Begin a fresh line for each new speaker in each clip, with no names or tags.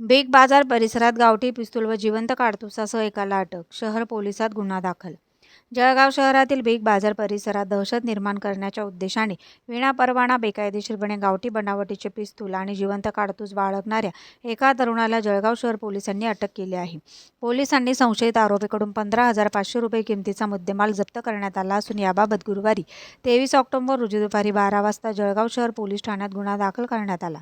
Big बाजार परिसरात गावठी पिस्तूल व जिवंत काडतुसासह एकाला अटक शहर पोलिसात गुन्हा दाखल. जळगाव शहरातील बिग बाजार परिसरात दहशत निर्माण करण्याच्या उद्देशाने विनापरवाना बेकायदेशीरपणे गावठी बनावटीचे पिस्तूल आणि जिवंत काडतूस बाळगणाऱ्या एका तरुणाला जळगाव शहर पोलिसांनी अटक केली आहे. पोलिसांनी संशयित आरोपीकडून पंधरा हजार पाचशे रुपये किमतीचा मुद्देमाल जप्त करण्यात आला असून याबाबत गुरुवारी तेवीस ऑक्टोबर रोजी दुपारी बारा वाजता जळगाव शहर पोलीस ठाण्यात गुन्हा दाखल करण्यात आला.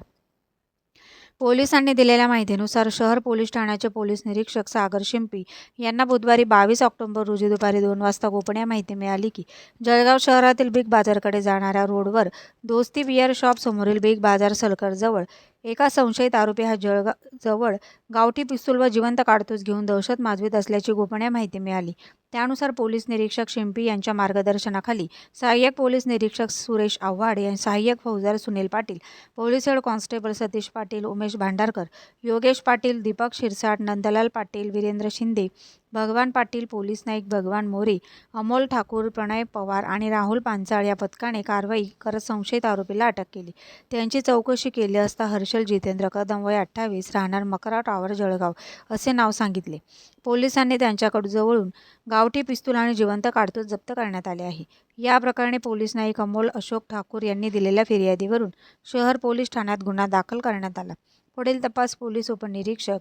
पोलिसांनी दिलेल्या माहितीनुसार शहर पोलीस ठाण्याचे पोलीस निरीक्षक सागर शिंपी यांना बुधवारी बावीस ऑक्टोबर रोजी दुपारी दोन वाजता गोपनीय माहिती मिळाली की जळगाव शहरातील बिग बाजारकडे जाणाऱ्या रोडवर दोस्ती बियर शॉप समोरील बिग बाजार सलकरजवळ एका संशयित आरोपी हा जळगा जवळ गावठी पिस्तूल व जिवंत काडतूस घेऊन दहशत माजवीत असल्याची गोपनीय माहिती मिळाली. त्यानुसार पोलीस निरीक्षक शिंपी यांच्या मार्गदर्शनाखाली सहाय्यक पोलीस निरीक्षक सुरेश आव्हाड या सहाय्यक फौजदार Sunil Patil police head constable Satish Patil Umesh Bhandarkar Yogesh Patil Deepak Shirsat Nandlal Patil Virendra Shinde Bhagwan Patil police Naik भगवान मोरे अमोल ठाकूर प्रणय पवार आणि राहुल पांचाळ या पथकाने कारवाई करत संशयित आरोपीला अटक केली. त्यांची चौकशी केली असता हर्षल जितेंद्र कदम वय अठ्ठावीस राहणार मकरा टॉवर जळगाव असे नाव सांगितले. पोलिसांनी त्यांच्याकडून जवळून गावठी पिस्तूल आणि जिवंत काडतूस जप्त करण्यात आले आहे. या प्रकरणी पोलीस नाईक अमोल अशोक ठाकूर यांनी दिलेल्या फिर्यादीवरून शहर पोलीस ठाण्यात गुन्हा दाखल करण्यात आला. पुढील तपास पोलीस उपनिरीक्षक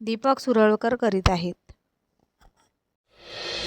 दीपक सुरळकर करीत आहेत. you